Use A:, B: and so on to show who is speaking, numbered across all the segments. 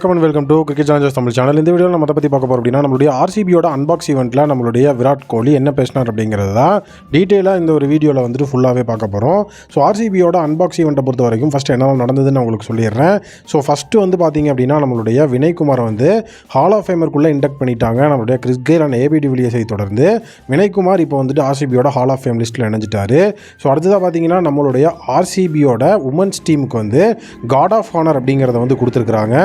A: வணக்கம் and welcome to cricket challengers Tamil channel இந்த வீடியோவில் நம்ம அதை பற்றி பார்க்க போகிறோம் அப்படின்னா நம்மளுடைய ஆர்சிபியோட அன்பாக்ஸ் ஈவெண்ட்டில் நம்மளுடைய விராட் கோலி என்ன பேசினார் அப்படிங்கிறது தான் டீட்டெயிலாக இந்த ஒரு வீடியோவில் வந்துட்டு ஃபுல்லாகவே பார்க்க போகிறோம் ஸோ ஆர்சிபியோட அன்பாக்ஸ் ஈவெண்ட்டை பொறுத்த வரைக்கும் ஃபஸ்ட்டு என்ன நடந்ததுன்னு நான் உங்களுக்கு சொல்லிடுறேன். ஸோ ஃபஸ்ட்டு வந்து பார்த்தீங்க அப்படின்னா நம்மளுடைய வினய்குமாரை வந்து ஹால் ஆஃப் ஃபேமருக்குள்ளே இண்டக்ட் பண்ணிட்டாங்க. நம்மளுடைய கிறிஸ் கெயில் அண்ட் ஏபி டிவிலியஸை தொடர்ந்து வினய்குமார் இப்போ வந்துட்டு ஆர்சிபியோட ஹால் ஆஃப் ஃபேம் லிஸ்ட்டில் இணைஞ்சிட்டாரு. ஸோ அடுத்ததாக பார்த்தீங்கன்னா நம்மளுடைய ஆர்சிபியோட உமன்ஸ் டீமுக்கு வந்து காட் ஆஃப் ஹானர் அப்படிங்கிறத வந்து கொடுத்துருக்குறாங்க.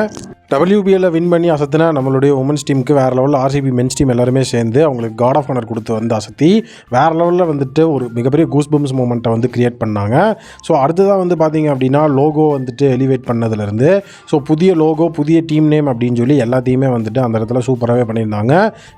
A: டபிள்யூபிஎல்ல வின் பண்ணி அசத்தினா நம்மளுடைய உமன்ஸ் டீமுக்கு வேறு லெவலில் ஆர்சிபி மென்ஸ் டீம் எல்லாருமே சேர்ந்து அவங்களுக்கு காட் ஆஃப் ஆனர் கொடுத்து வந்து அசத்தி வேறு லெவலில் வந்துட்டு ஒரு மிகப்பெரிய கூஸ் பம்ஸ் மூமெண்ட்டை வந்து கிரியேட் பண்ணாங்க. ஸோ அடுத்ததாக வந்து பார்த்தீங்க அப்படின்னா லோகோ வந்துட்டு எலிவேட் பண்ணதுலேருந்து ஸோ புதிய லோகோ புதிய டீம் நேம் அப்படின்னு சொல்லி எல்லாத்தையுமே வந்துட்டு அந்த இடத்துல சூப்பராகவே பண்ணியிருந்தாங்க.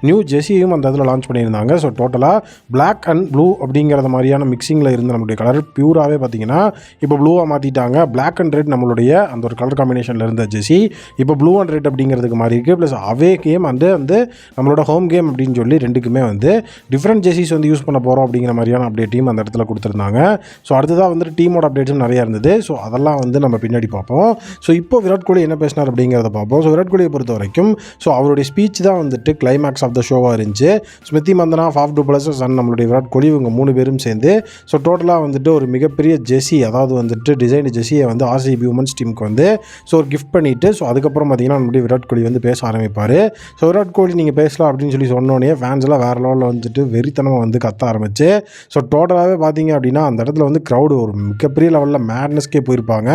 A: நியூ ஜெஸியும் அந்த இடத்துல லான்ச் பண்ணியிருந்தாங்க. ஸோ டோட்டலாக பிளாக் அண்ட் ப்ளூ அப்படிங்கிறத மாதிரியான மிக்சிங்கில் இருந்த நம்மளுடைய கலர் பியூராகவே பார்த்தீங்கன்னா இப்போ ப்ளூவாக மாற்றிட்டாங்க பிளாக் அண்ட் ரெட் நம்மளுடைய அந்த ஒரு கலர் காம்பினேஷனில் இருந்த ஜெஸி இப்போ ப்ளூ அண்ட் ரெட் அப்படிங்கிறதுக்கு மாதிரி இருக்குது ப்ளஸ் அவே கேம் வந்து வந்து நம்மளோட ஹோம் கேம் அப்படின்னு சொல்லி ரெண்டுக்குமே வந்து டிஃப்ரெண்ட் ஜெஸிஸ் வந்து யூஸ் பண்ண போகிறோம் அப்படிங்கிற மாதிரியான அப்டேட்டையும் அந்த இடத்துல கொடுத்துருந்தாங்க. ஸோ அடுத்ததாக வந்துட்டு டீமோட அப்டேட்ஸும் நிறையா இருந்தது. ஸோ அதெல்லாம் வந்து நம்ம பின்னாடி பார்ப்போம். ஸோ இப்போ விராட் கோலி என்ன பேசினார் அப்படிங்கிறத பார்ப்போம். ஸோ விராட் கோலியை பொறுத்த வரைக்கும் ஸோ அவருடைய ஸ்பீச் தான் வந்துட்டு கிளைமேக்ஸ் ஆஃப் த ஷோவாக இருந்துச்சு. Smriti Mandhana Faf du Plessis and நம்மளுடைய விராட் கோலி இவங்க மூணு பேரும் சேர்ந்து ஸோ டோட்டலாக வந்துட்டு ஒரு மிகப்பெரிய ஜெர்சி அதாவது வந்துட்டு டிசைன் ஜெஸியை வந்து ஆர்சிபி உமன்ஸ் டீமுக்கு வந்து ஸோ ஒரு கிஃப்ட் பண்ணிவிட்டு ஸோ அதுக்கப்புறம் பார்த்தீங்கன்னா நம்மளுடைய விராட் கோலி வந்து பேச ஆரம்பிப்பார். ஸோ விராட் கோலி நீங்கள் பேசலாம் அப்படின்னு சொல்லி சொன்னோடனே ஃபேன்ஸ் எல்லாம் வேறு லெவலில் வந்துட்டு வெறித்தனமாக வந்து கத்த ஆரம்பிச்சு. ஸோ டோட்டலாகவே பார்த்தீங்க அப்படின்னா அந்த இடத்துல வந்து க்ரௌடு ஒரு மிகப்பெரிய லெவலில் மேட்னஸ்க்கே போயிருப்பாங்க.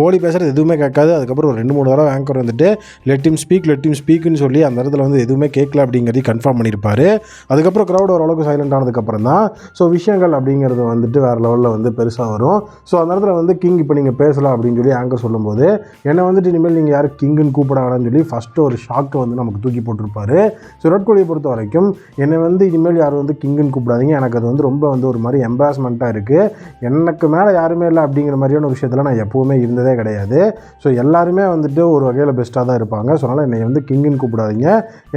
A: கோலி பேசுகிறது எதுவுமே கேட்காது. அதுக்கப்புறம் ஒரு ரெண்டு மூணு தடவை ஆங்கர் வந்துட்டு லெட் ஸ்பீக் லெட் டீம் ஸ்பீக்னு சொல்லி அந்த இடத்துல வந்து எதுவுமே கேட்கல அப்படிங்கிறதையும் கன்ஃபார்ம் பண்ணியிருப்பார். அதுக்கப்புறம் க்ரௌட் ஓரளவுக்கு சைலண்ட் ஆனதுக்கப்புறம் தான். ஸோ விஷயங்கள் அப்படிங்கிறது வந்துட்டு வேறு லெவலில் வந்து பெருசாக வரும். ஸோ அந்த இடத்துல வந்து கிங் இப்போ நீங்கள் பேசலாம் அப்படின்னு சொல்லி ஆங்கர் சொல்லும்போது என்னை வந்துட்டு இனிமேல் நீங்கள் யார் கிங்குன்னு கூப்பிட வேணாம்னு சொல்லி ஃபஸ்ட்டு ஒரு ஷாக்கை வந்து நமக்கு தூக்கி போட்டிருப்பாரு. ஸோ விராட் கோலியை பொறுத்த வரைக்கும் என்னை வந்து இனிமேல் யாரும் வந்து கிங்குன்னு கூப்பிடாதீங்க. எனக்கு அது வந்து ரொம்ப வந்து ஒரு மாதிரி எம்பாரஸ்மெண்ட்டாக இருக்குது எனக்கு மேலே யாருமே இல்லை அப்படிங்கிற மாதிரியான ஒரு விஷயத்தில் நான் எப்போவுமே இருந்ததே கிடையாது. ஸோ எல்லாருமே வந்துட்டு ஒரு வகையில் பெஸ்ட்டாக தான் இருப்பாங்க. ஸோ அதனால் என்னை வந்து கிங்குன்னு கூப்பிடாதீங்க.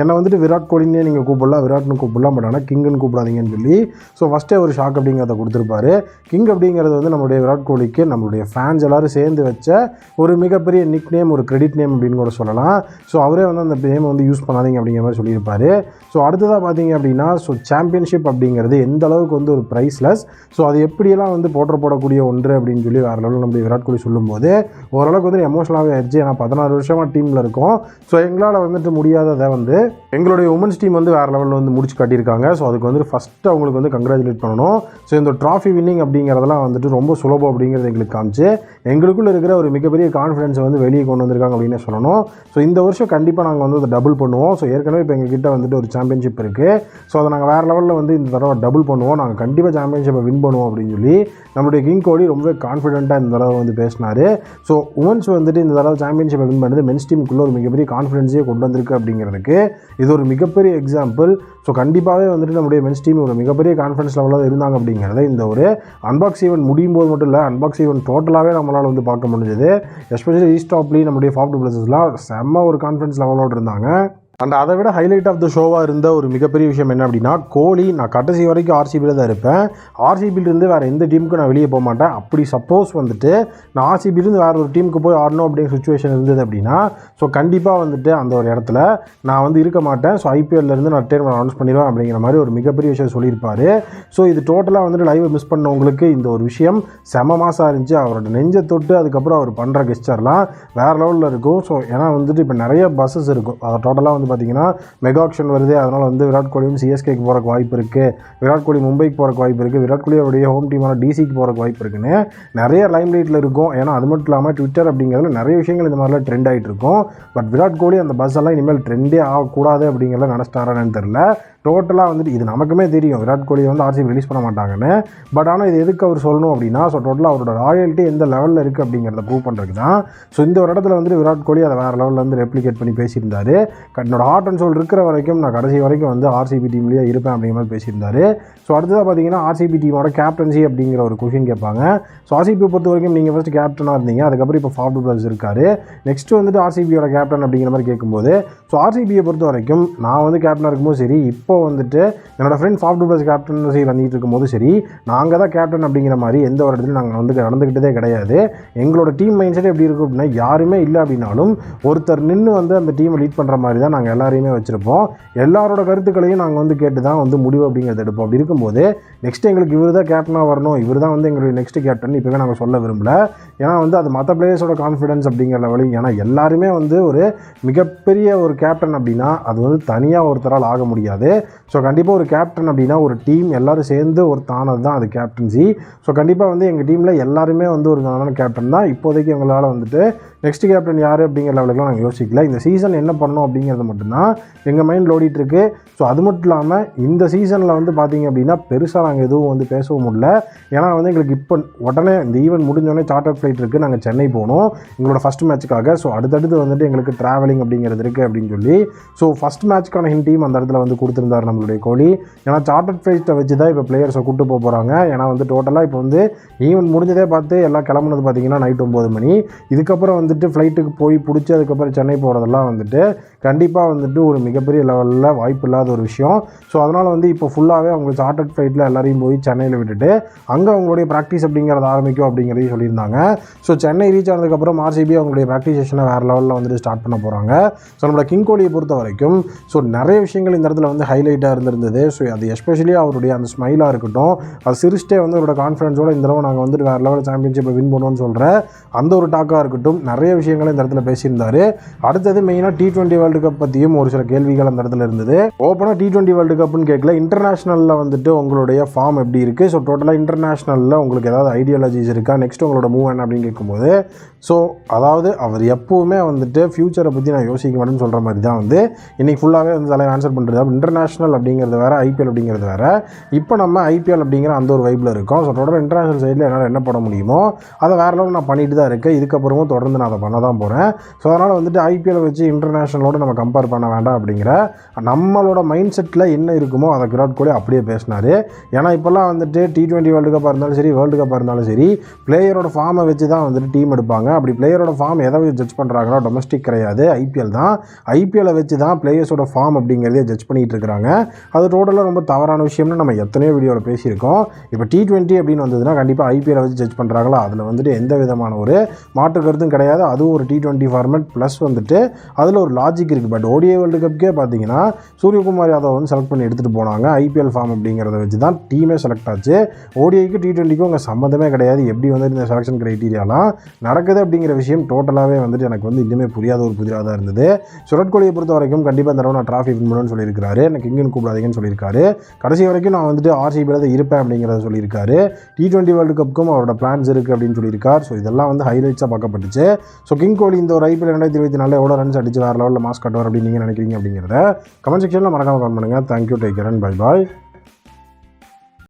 A: என்னை வந்துட்டு விராட் கோலின்னே நீங்கள் கூப்பிடலாம் விராட்னு கூப்பிடலாம் பட் ஆனால் கிங்குன்னு கூப்பிடாதீங்கன்னு சொல்லி ஸோ ஃபஸ்ட்டே ஒரு ஷாக் அப்படிங்கிறத கொடுத்துருப்பாரு. கிங் அப்படிங்கிறது வந்து நம்மளுடைய விராட் கோலிக்கு நம்மளுடைய ஃபேன்ஸ் எல்லாரும் சேர்ந்து வச்ச ஒரு மிகப்பெரிய நிக் நேம் ஒரு கிரெடிட் நேம் அப்படின்னு கூட சொல்லலாம். ஸோ அவரே வந்து அந்த கேமை வந்து யூஸ் பண்ணாதீங்க அப்படிங்கிற மாதிரி சொல்லியிருப்பார். ஸோ அடுத்ததாக பார்த்தீங்க அப்படின்னா ஸோ சாம்பியன்ஷிப் அப்படிங்கிறது எந்த அளவுக்கு வந்து ஒரு ப்ரைஸ்லெஸ் ஸோ அது எப்படியெல்லாம் வந்து போற்ற போடக்கூடிய ஒன்று அப்படின்னு சொல்லி வேறு லெவலில் நம்முடைய விராட் கோலி சொல்லும்போது ஓரளவுக்கு வந்து எமோஷனலாகவே ஆயிடுச்சு ஏன்னா பதினாறு வருஷமாக டீமில் இருக்கும். ஸோ எங்களால் வந்துட்டு முடியாததை வந்து எங்களுடைய உமன்ஸ் டீம் வந்து வேறு லெவலில் வந்து முடிச்சு காட்டியிருக்காங்க. ஸோ அதுக்கு வந்துட்டு ஃபஸ்ட்டு அவங்களுக்கு வந்து கங்க்ராச்சுலேட் பண்ணணும். ஸோ இந்த ட்ராஃபி வின்னிங் அப்படிங்கிறதெல்லாம் வந்துட்டு ரொம்ப சுலபம் அப்படிங்கிறது எங்களுக்கு காமிச்சு எங்களுக்குள்ளே இருக்கிற ஒரு மிகப்பெரிய கான்ஃபிடன்ஸை வந்து வெளியே கொண்டு வந்திருக்காங்க அப்படின்னு சொல்லணும். ஸோ இந்த வருஷம் கண்டிப்பாக நாங்கள் வந்து அதை டபுள் பண்ணுவோம். ஸோ ஏற்கனவே இப்போ எங்ககிட்ட வந்துட்டு ஒரு சாம்பியன்ஷிப் இருக்குது ஸோ அதை நாங்கள் வேறு லெவலில் வந்து இந்த தடவை டபுள் பண்ணுவோம். நாங்கள் கண்டிப்பாக சாம்பியன்ஷிப்பை வின் பண்ணுவோம் அப்படின்னு சொல்லி நம்மளுடைய கிங் கோலி ரொம்பவே கான்ஃபிடென்ட்டாக இந்த தடவை வந்து பேசினார். ஸோ உமன்ஸ் வந்துட்டு இந்த தடவை சாம்பியன்ஷிப்பை வின் பண்ணது மென்ஸ் டீமுக்குள்ளே ஒரு மிகப்பெரிய கான்ஃபிடன்ஸே கொண்டு வந்திருக்கு அப்படிங்கிறதுக்கு இது ஒரு மிகப்பெரிய எக்ஸாம்பிள் ஸோ கண்டிப்பாகவே வந்துட்டு நம்முடைய மென்ஸ் டீம் ஒரு மிகப்பெரிய கான்ஃபிடன்ஸ் லெவலில் இருந்தாங்க அப்படிங்கிறத இந்த ஒரு அன்பாக்ஸ் ஈவெண்ட் முடியும் போது மட்டும் இல்லை அன்பாக்ஸ் ஈவெண்ட் டோட்டலாகவே நம்மளால் வந்து பார்க்க முடிஞ்சது. எஸ்பெஷலி ஈஸ்டாப்லி நம்முடைய ஃபாஃப்ட் பிளஸஸ்லாம் செம்ம ஒரு கான்ஃபிடன்ஸ் லெவலோடு இருந்தாங்க. அண்ட் அதை விட ஹைலைட் ஆஃப் த ஷோவாக இருந்த ஒரு மிகப்பெரிய விஷயம் என்ன அப்படின்னா கோலி நான் கடைசி வரைக்கும் ஆர்சிபியில் தான் இருப்பேன். ஆர்சிபியிலேருந்து வேறு எந்த டீமுக்கும் நான் வெளியே போக மாட்டேன். அப்படி சப்போஸ் வந்துட்டு நான் ஆர்சிபிலேருந்து வேறு ஒரு டீமுக்கு போய் ஆடணும் அப்படிங்கிற சுச்சுவேஷன் இருந்தது அப்படின்னா ஸோ கண்டிப்பாக வந்துட்டு அந்த ஒரு இடத்துல நான் வந்து இருக்க மாட்டேன். ஸோ ஐபிஎல்லேருந்து நான் ரிட்டைர்மெண்ட் அனௌன்ஸ் பண்ணிடுவேன் அப்படிங்கிற மாதிரி ஒரு மிகப்பெரிய விஷயம் சொல்லியிருப்பார். ஸோ இது டோட்டலாக வந்துட்டு லைவை மிஸ் பண்ணவங்களுக்கு இந்த ஒரு விஷயம் செம மாசாக இருந்துச்சு. அவரோட நெஞ்சை தொட்டு அதுக்கப்புறம் அவர் பண்ணுற கெஸ்டர்லாம் வேறு லெவலில் இருக்கும். ஸோ ஏன்னா வந்துட்டு இப்போ நிறைய பஸ்ஸஸ் இருக்கும். அதை டோட்டலாக வந்து பார்த்தீங்கன்னா மெகா ஆக்ஷன் வருது. அதனால் வந்து விராட் கோலியும் சிஎஸ்கேக்கு போகிறக்கு வாய்ப்பு இருக்குது விராட் கோலி மும்பைக்கு போகிறக்கு வாய்ப்பு இருக்குது விராட் கோலி அவருடைய ஹோம் டீமான டிசிக்கு போகிறக்கு வாய்ப்பு இருக்குன்னு நிறைய லைம் லைட்டில் இருக்கும். ஏன்னா அது மட்டும் இல்லாமல் ட்விட்டர் அப்படிங்கிறதுல நிறைய விஷயங்கள் இந்த மாதிரிலாம் ட்ரெண்ட் ஆகிட்டு இருக்கும். பட் விராட் கோலி அந்த பஸ் எல்லாம் இனிமேல் ட்ரெண்டே ஆகக்கூடாது அப்படிங்கிறத நினச்சிட்டாரான்னு தெரில டோட்டலாக வந்துட்டு இது நமக்குமே தெரியும். விராட் கோலியை வந்து ஆர்சிபி ரிலீஸ் பண்ண மாட்டாங்கன்னு. பட் ஆனால் இது எதுக்கு அவர் சொல்லணும் அப்படின்னா ஸோ டோட்டலாக அவரோட ராயல்ட்டி எந்த லெவலில் இருக்குது அப்படிங்கிறத ப்ரூவ் பண்ணுறதுக்கு தான். ஸோ இந்த ஒரு இடத்துல வந்துட்டு விராட் கோலி அதை வேறு லெவலில் வந்து ரெப்ளிகேட் பண்ணி பேசியிருந்தாரு. என்னோட ஹார்ட் அண்ட் சோல் இருக்கிற வரைக்கும் நான் கடைசி வரைக்கும் வந்து ஆர்சிபி டீம்லேயே இருப்பேன் அப்படிங்கிற மாதிரி பேசியிருந்தாரு. ஸோ அடுத்ததாக பார்த்தீங்கன்னா ஆர்சிபி டீமோட கேப்டன்சி அப்படிங்கிற ஒரு கொஷின் கேட்பாங்க. ஸோ ஆர்சிபி பொறுத்த வரைக்கும் நீங்கள் ஃபஸ்ட்டு கேப்டனாக இருந்தீங்க அதுக்கப்புறம் இப்போ ஃபாஃப் பிளஸ் இருக்காரு. நெக்ஸ்ட் வந்துட்டு ஆர்சிபியோட கேப்டன் அப்படிங்கிற மாதிரி கேட்கும்போது ஸோ ஆர்சிபியை பொறுத்த வரைக்கும் நான் வந்து கேப்டனாக இருக்கும்போது சரி இப்போ வந்துட்டு என்னோடய ஃப்ரெண்ட் ஃபாஃப் டூப்ளஸ் கேப்டன்சி பண்ணிட்டு இருக்கும்போது சரி நாங்கள் தான் கேப்டன் அப்படிங்கிற மாதிரி எந்த ஒரு இடத்துலையும் நாங்கள் வந்து நடந்துக்கிட்டதே கிடையாது. எங்களோட டீம் மைண்ட் செட் எப்படி இருக்கும் அப்படின்னா யாருமே இல்லை அப்படின்னாலும் ஒருத்தர் நின்று வந்து அந்த டீமை லீட் பண்ணுற மாதிரி தான் நாங்கள் எல்லாரையுமே வச்சுருப்போம். எல்லாரோட கருத்துக்களையும் நாங்கள் வந்து கேட்டு தான் வந்து முடிவு அப்படிங்கிறத எடுப்போம். அப்படி இருக்கும்போது நெக்ஸ்ட் எங்களுக்கு இவர் தான் கேப்டனாக வரணும். இவர் தான் வந்து எங்களுடைய நெக்ஸ்ட் கேப்டன் இப்போவே நாங்கள் சொல்ல விரும்பல. ஏன்னா வந்து அது மற்ற பிளேயர்ஸோட கான்ஃபிடன்ஸ் அப்படிங்கிற லெவலில் ஏன்னா எல்லாருமே வந்து ஒரு மிகப்பெரிய ஒரு கேப்டன் அப்படின்னா அது வந்து தனியாக ஒருத்தரால் ஆக முடியாது. ஸோ கண்டிப்பாக ஒரு கேப்டன் அப்படின்னா ஒரு டீம் எல்லோரும் சேர்ந்து ஒரு தானது தான் அது கேப்டன்சி ஸோ கண்டிப்பாக வந்து எங்கள் டீமில் எல்லாருமே வந்து ஒரு நல்ல கேப்டன் தான். இப்போதைக்கு எங்களால் வந்துட்டு நெக்ஸ்ட் கேப்டன் யார் அப்படிங்கிற லெவலுக்குலாம் நாங்கள் யோசிக்கல. இந்த சீசன் என்ன பண்ணணும் அப்படிங்கிறது மட்டும்தான் எங்கள் மைண்ட் ஓடிட்டு இருக்கு. ஸோ அது மட்டும் இல்லாமல் இந்த சீசனில் வந்து பார்த்தீங்க அப்படின்னா பெருசாக நாங்கள் எதுவும் வந்து பேசவும் முடியல. ஏன்னா வந்து எங்களுக்கு இப்போ உடனே இந்த ஈவெண்ட் முடிஞ்சோடனே சார்ட்டர் ஃப்ளைட் இருக்குது நாங்கள் சென்னை போகணும். எங்களோட ஃபஸ்ட் மேட்ச்சுக்காக ஸோ அடுத்தடுத்து வந்துட்டு எங்களுக்கு ட்ராவலிங் அப்படிங்கிறது இருக்குது அப்படின்னு சொல்லி. ஸோ ஃபஸ்ட் மேட்ச்க்கான ஹின் டீம் அந்த இடத்துல வந்து கொடுத்துருந்தார் நம்மளுடைய கோலி. ஏன்னா சார்ட்டர் ஃப்ளைட்டை வச்சு தான் இப்போ பிளேயர்ஸை கூட்டு போக போகிறாங்க ஏன்னா வந்து டோட்டலாக இப்போ வந்து ஈவெண்ட் முடிஞ்சதே பார்த்து எல்லாம் கிளம்புனது பார்த்தீங்கன்னா நைட் ஒம்பது மணி. இதுக்கப்புறம் வந்துட்டு ஃப்ளைட்டுக்கு போய் பிடிச்சி அதுக்கப்புறம் சென்னை போகிறதெல்லாம் வந்துட்டு கண்டிப்பாக வந்துட்டு ஒரு மிகப்பெரிய லெவலில் வாய்ப்பு இல்லாத ஒரு விஷயம். ஸோ அதனால் வந்து இப்போ ஃபுல்லாகவே அவங்க சார்ட்டர்ட் ஃப்ளைட்டில் எல்லாரையும் போய் சென்னையில் விட்டுட்டு அங்கே அவங்களுடைய ப்ராக்டிஸ் அப்படிங்கிறத ஆரம்பிக்கும் அப்படிங்கிறதையும் சொல்லியிருந்தாங்க. ஸோ சென்னை ரீச் ஆனதுக்கப்புறம் ஆர்சிபி அவங்களுடைய ப்ராக்டிஸ் செஷனை வேறு லெவலில் வந்துட்டு ஸ்டார்ட் பண்ண போகிறாங்க ஸோ நம்மளோட கிங் கோலியை பொறுத்த வரைக்கும் ஸோ நிறைய விஷயங்கள் இந்த இடத்துல வந்து ஹைலைட்டாக இருந்திருந்தது. ஸோ அது எஸ்பெஷலி அவருடைய அந்த ஸ்மைலாக இருக்கட்டும் அது சிரிச்சிட்டே வந்து அவரோட கான்ஃபிடன்ஸோட இந்த தடவை நாங்கள் வந்துட்டு வேறு லெவலில் சாம்பியன்ஷிப்பை வின் பண்ணுவோம்னு சொல்கிற அந்த ஒரு டாக்காக இருக்கட்டும் நிறைய விஷயங்களை இந்த இடத்துல பேசியிருந்தார். அடுத்தது மெயினாக டி ட்வெண்ட்டி வேர்ல்டு கப் பற்றியும் ஒரு சில கேள்விகள் அந்த இடத்துல இருந்தது. ஓப்பனாக டி டுவெண்ட்டி வேர்ல்டு கப்னு கேட்கல இன்டர்நேஷனலில் வந்துட்டு உங்களுடைய ஃபார்ம் எப்படி இருக்குது ஸோ டோட்டலாக இன்டர்நேஷனலில் உங்களுக்கு ஏதாவது ஐடியாலஜிஸ் இருக்கா? நெக்ஸ்ட் உங்களோட மூவ் என்ன அப்படின்னு கேட்கும்போது ஸோ அதாவது அவர் எப்போவுமே வந்துட்டு ஃப்யூச்சரை பற்றி நான் யோசிக்க மாட்டேன்னு சொல்கிற மாதிரி தான் வந்து இன்றைக்கி ஃபுல்லாகவே வந்து தலைவர் ஆன்சர் பண்ணுறது அப்போ இன்டர்நேஷனல் அப்படிங்கிறது வேறு ஐபிஎல் அப்படிங்கிறது வேறு. இப்போ நம்ம ஐபிஎல் அப்படிங்கிற அந்த ஒரு வைப்பில் இருக்கோம். ஸோ டோட்டலாக இன்டர்நேஷனல் சைடில் என்னால் என்ன பண்ண முடியுமோ அதை வேறு லெவலில் நான் பண்ணிட்டு தான் இருக்கேன். இதுக்கப்புறமும் தொடர்ந்து நான் அதை பண்ண தான் போகிறேன் ஸோ அதனால் வந்துட்டு ஐபிஎல் வச்சு இன்டர்நேஷனலோடு நம்ம கம்பேர் பண்ண வேண்டாம் அப்படிங்கிற நம்மளோட மைண்ட் செட்டில் என்ன இருக்குமோ அதை விராட் கோலி அப்படியே பேசினார். ஏன்னா இப்போல்லாம் வந்துட்டு டி டுவெண்ட்டி வேர்ல்டு கப்பாக இருந்தாலும் சரி வேர்ல்டு கப்பாக இருந்தாலும் சரி பிளேயரோட ஃபார்மை வச்சு தான் வந்துட்டு டீம் எடுப்பாங்க. அப்படி பிளேயரோட ஃபார்ம் எதை வச்சு ஜட்ஜ் பண்ணுறாங்கன்னா டொமஸ்டிக் கிடையாது. ஐபிஎல் தான். ஐபிஎல்லை வச்சு தான் பிளேயர்ஸோட ஃபார்ம் அப்படிங்கிறதே ஜட்ஜ் பண்ணிகிட்டு இருக்கிறாங்க. அது டோட்டலாக ரொம்ப தவறான விஷயம்னு நம்ம எத்தனையோ வீடியோவில் பேசியிருக்கோம். இப்போ டி டுவெண்ட்டி அப்படின்னு வந்ததுன்னா கண்டிப்பாக ஐபிஎல்லை வச்சு ஜட்ஜ் பண்ணுறாங்களா அதில் வந்துட்டு எந்த விதமான ஒரு மாற்று கருத்தும் கிடையாது. அதுவும் ஒரு டி டுவெண்ட்டி ஃபார்மேட் ப்ளஸ் வந்துட்டு அதில் ஒரு லாஜிக் இருக்குது பட் ஓடிஐ வேர்ல்டு கப்புக்கே பார்த்தீங்கன்னா சூரியகுமார் யாதவ் வந்து செலக்ட் பண்ணி எடுத்துகிட்டு போனாங்க. ஐபிஎல் ஃபார்ம் அப்படிங்கிறத வச்சு தான் டீமே செலக்ட் ஆச்சு. ஓடிஐக்கு டி டுவெண்ட்டிக்கும் அங்கே சம்மந்தமே கிடையாது. எப்படி வந்துட்டு இந்த செலெக்ஷன் க்ரைட்டீரியாலாம் நடக்குது அப்படிங்கிற விஷயம் டோட்டலாகவே வந்துட்டு எனக்கு வந்து இன்னுமே புரியாத ஒரு புதிராக தான் இருந்தது. சுரட்கோலியை பொறுத்த வரைக்கும் கண்டிப்பாக இந்த தடவை நான் ட்ராஃபி வின் பண்ணுன்னு சொல்லியிருக்காரு எனக்கு இங்கேயும் கூப்பிடாதீங்கன்னு சொல்லியிருக்காரு. கடைசி வரைக்கும் நான் வந்துட்டு ஆர்சிபியில் தான் இருப்பேன் அப்படிங்கிறத சொல்லியிருக்காரு. டி டுவெண்ட்டி வேர்ல்டு கப்புக்கும் அவரோட பிளான்ஸ் இருக்குது அப்படின்னு சொல்லியிருக்கார். ஸோ இதெல்லாம் வந்து ஹைலைட்ஸாக பார்க்கப்பட்டுச்சு. ஸோ கிங் கோலி இந்த ஒரு ஐபிஎல் ரெண்டாயிரத்தி இருபத்தி நாலில் எவ்வளோ ரன்ஸ் அடிச்சு வேறு லெவலில் மாஸ்க் கட்டுவார் அப்படின்னு நீங்கள் நினைக்கிறீங்க அப்படிங்கிறத கமெண்ட் செக்ஷனில் மறக்காமல் கமெண்ட் பண்ணுங்கள் thank you take care and bye bye